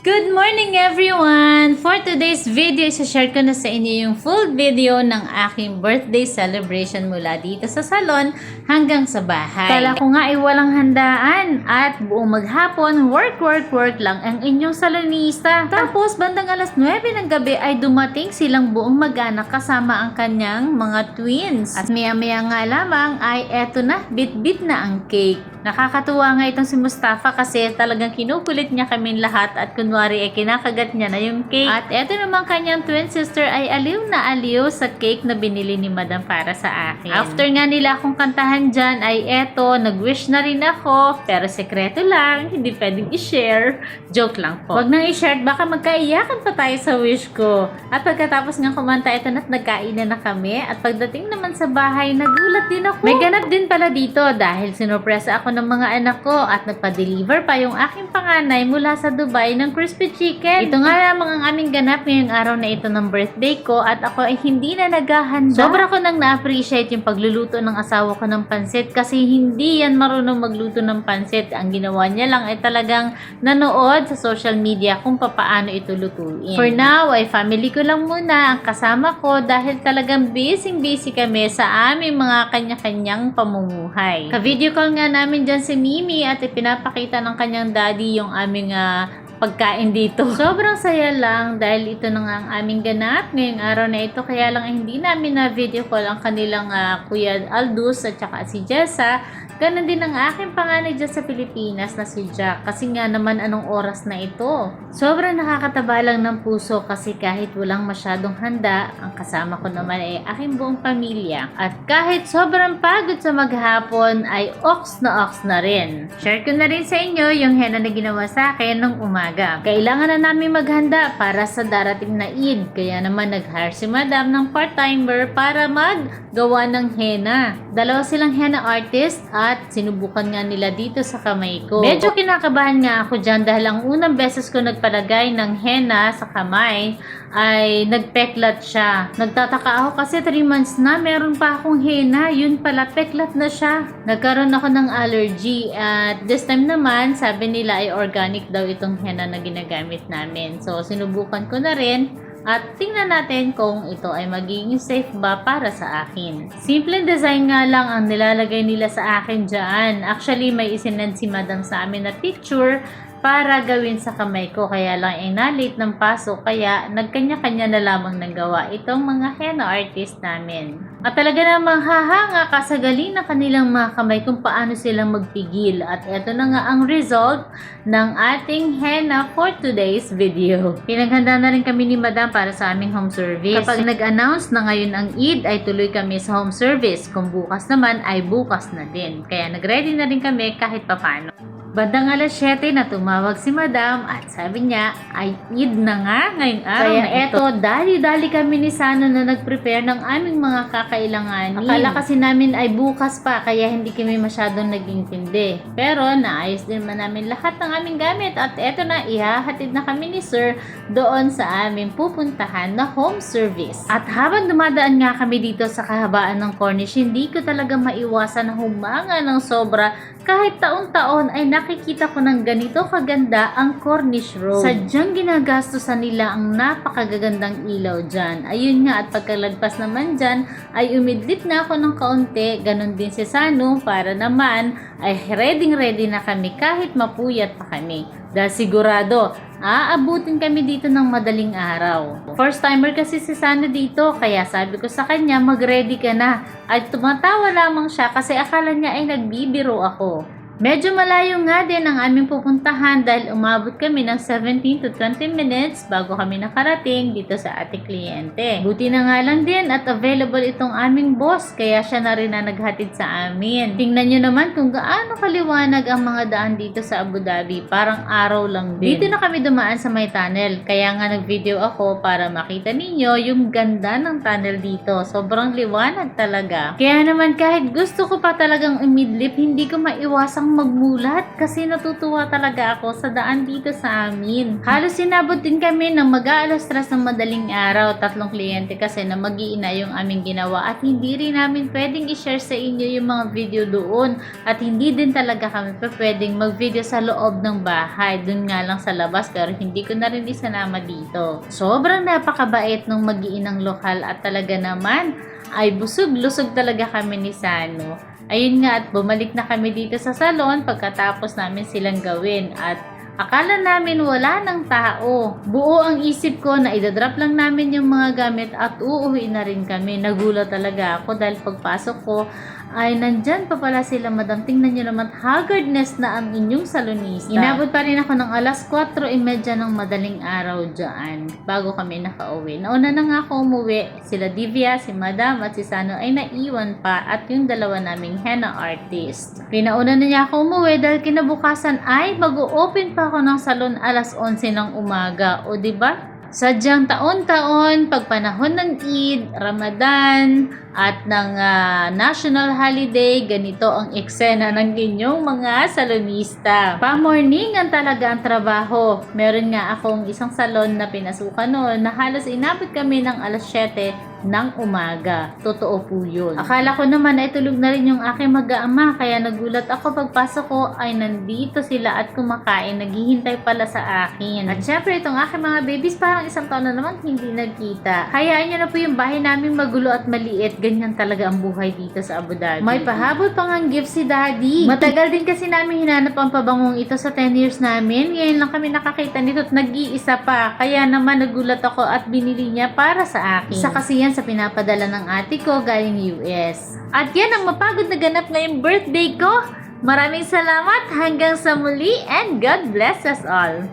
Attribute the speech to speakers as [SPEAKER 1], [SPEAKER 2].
[SPEAKER 1] Good morning everyone! For today's video, share ko na sa inyo yung full video ng aking birthday celebration mula dito sa salon hanggang sa bahay. Kala ko nga ay walang handaan at buong maghapon, work, work, work lang ang inyong salonista. Tapos bandang alas 9 ng gabi ay dumating silang buong mag-anak kasama ang kanyang mga twins. At maya-maya nga lamang ay eto na, bit-bit na ang cake. Nakakatuwa nga itong si Mustafa kasi talagang kinukulit niya kami lahat at kunwari ay kinakagat niya na yung cake. At eto naman kanyang twin sister ay aliw na aliw sa cake na binili ni Madam para sa akin. After nga nila akong kantahan dyan ay eto, nag-wish na rin ako pero sekreto lang, hindi pwedeng i-share. Joke lang po. Wag nang i-share baka magkaiyakan pa tayo sa wish ko. At pagkatapos nga kumanta ito na't nagkainan na kami at pagdating naman sa bahay, nagulat din ako. May ganap din pala dito dahil sinurpresa ako ng mga anak ko at nagpa-deliver pa yung aking panganay mula sa Dubai ng crispy chicken. Ito nga lamang ang aming ganap ngayong araw na ito ng birthday ko at ako ay hindi na naghahanda. Sobra ko nang na-appreciate yung pagluluto ng asawa ko ng pansit kasi hindi yan marunong magluto ng pansit. Ang ginawa niya lang ay talagang nanood sa social media kung papaano ito lutuin. For now, ay family ko lang muna ang kasama ko dahil talagang busy-busy kami sa aming mga kanya-kanyang pamumuhay. Ka-video call nga namin dyan si Mimi at ipinapakita ng kanyang daddy yung aming ah, pagkain dito. Sobrang saya lang dahil ito na nga ang aming ganap ngayong araw na ito. Kaya lang hindi namin na video call ang kanilang ah, kuya Aldous at saka si Jessa. Ganon din ang aking panganay dyan sa Pilipinas na si Jack. Kasi nga naman anong oras na ito. Sobrang nakakataba lang ng puso kasi kahit walang masyadong handa, ang kasama ko naman ay aking buong pamilya. At kahit sobrang pagod sa maghapon ay ox na ox na rin. Share ko na rin sa inyo yung henna na ginawa sa akin nung umaga. Kailangan na namin maghanda para sa darating na Eid. Kaya naman nag-hire si Madam ng part-timer para maggawa ng henna. Dalawa silang henna artist at sinubukan nga nila dito sa kamay ko. Medyo kinakabahan nga ako dyan dahil ang unang beses ko nagpalagay ng henna sa kamay ay nagpeklat siya. Nagtataka ako kasi 3 months na meron pa akong henna. Yun pala, peklat na siya. Nagkaroon ako ng allergy at this time naman, sabi nila ay organic daw itong henna na ginagamit namin. So, sinubukan ko na rin at tingnan natin kung ito ay magiging safe ba para sa akin. Simple design nga lang ang nilalagay nila sa akin dyan. Actually, may isinend si madam sa amin na picture para gawin sa kamay ko. Kaya lang ay na-late ng pasok. Kaya nagkanya-kanya na lamang ng gawa itong mga henna artist namin. At talaga namang hahanga ka sa galing na kanilang mga kamay kung paano silang magpigil. At ito na nga ang result ng ating henna for today's video. Pinaghanda na rin kami ni Madam para sa aming home service. Kapag nag-announce na ngayon ang Eid ay tuloy kami sa home service. Kung bukas naman ay bukas na din. Kaya nag-ready na rin kami kahit papano. Bandang alas 7 na tumawag si Madam at sabi niya ay Eid na nga ngayong araw
[SPEAKER 2] Kaya
[SPEAKER 1] na ito.
[SPEAKER 2] eto,
[SPEAKER 1] dali-dali kami ni Sano na nag-prepare ng aming mga kakailanganin. Akala kasi namin ay bukas pa kaya hindi kami masyadong nag-intindi. Pero naayos din man namin lahat ng aming gamit at eto na ihahatid na kami ni Sir doon sa aming pupuntahan na home service. At habang dumadaan nga kami dito sa kahabaan ng Cornish, hindi ko talaga maiwasan na humanga ng sobra kahit taon-taon ay nakikita ko ng ganito kaganda ang Cornish Road. Sadyang ginagastusan nila ang napakagagandang ilaw dyan. Ayun nga at pagkalagpas naman dyan ay umidlip na ako ng kaunti. Ganon din si Sanu para naman ay ready ready na kami kahit mapuyat pa kami. Dahil sigurado, aabutin kami dito ng madaling araw. First timer kasi si Sano dito, kaya sabi ko sa kanya, mag-ready ka na. At tumatawa lamang siya kasi akala niya ay nagbibiro ako. Medyo malayo nga din ang aming pupuntahan dahil umabot kami ng 17 to 20 minutes bago kami nakarating dito sa ating kliyente. Buti na nga lang din at available itong aming boss kaya siya na rin na naghatid sa amin. Tingnan nyo naman kung gaano kaliwanag ang mga daan dito sa Abu Dhabi. Parang araw lang din. Dito na kami dumaan sa may tunnel kaya nga nag-video ako para makita ninyo yung ganda ng tunnel dito. Sobrang liwanag talaga. Kaya naman kahit gusto ko pa talagang umidlip, hindi ko maiwasang akong magmulat kasi natutuwa talaga ako sa daan dito sa amin. Halos sinabot din kami ng mag-aalas tres ng madaling araw. Tatlong kliyente kasi na mag-iina yung aming ginawa at hindi rin namin pwedeng i-share sa inyo yung mga video doon at hindi din talaga kami pa pwedeng mag-video sa loob ng bahay. Doon nga lang sa labas pero hindi ko na rin isanama dito. Sobrang napakabait nung mag-iinang lokal at talaga naman ay busog-lusog talaga kami ni Sano. Ayun nga at bumalik na kami dito sa salon pagkatapos namin silang gawin at akala namin wala ng tao. Buo ang isip ko na idadrop lang namin yung mga gamit at uuwi na rin kami. Nagulat talaga ako dahil pagpasok ko ay nandyan pa pala sila madam. Tingnan nyo naman haggardness na ang inyong salonista. Inabot pa rin ako ng alas 4.30 ng madaling araw dyan bago kami nakauwi. Nauna na nga ako umuwi. Sila Divya, si madam at si Sano ay naiwan pa at yung dalawa naming henna artist. Pinauna na niya ako umuwi dahil kinabukasan ay mag-open pa ako ng salon alas 11 ng umaga. O ba? Sadyang taon-taon, pag panahon ng Eid, Ramadan, at ng ah, national holiday, ganito ang eksena ng inyong mga salonista. Pa-morningan talaga ang trabaho. Meron nga akong isang salon na pinasukan noon na halos inabot kami ng alas 7 ng umaga. Totoo po yun. Akala ko naman ay tulog na rin yung aking mag-aama kaya nagulat ako pagpasok ko ay nandito sila at kumakain. Naghihintay pala sa akin. At syempre itong aking mga babies parang isang taon na naman hindi nagkita. Hayaan nyo na po yung bahay namin magulo at maliit. Ganyan talaga ang buhay dito sa Abu Dhabi. May pahabol pang ang gift si Daddy. Matagal din kasi namin hinanap ang pabangong ito sa 10 years namin. Ngayon lang kami nakakita nito at nag-iisa pa. Kaya naman nagulat ako at binili niya para sa akin. Isa kasi yan sa pinapadala ng ate ko galing US. At yan ang mapagod na ganap ngayong birthday ko. Maraming salamat hanggang sa muli and God bless us all.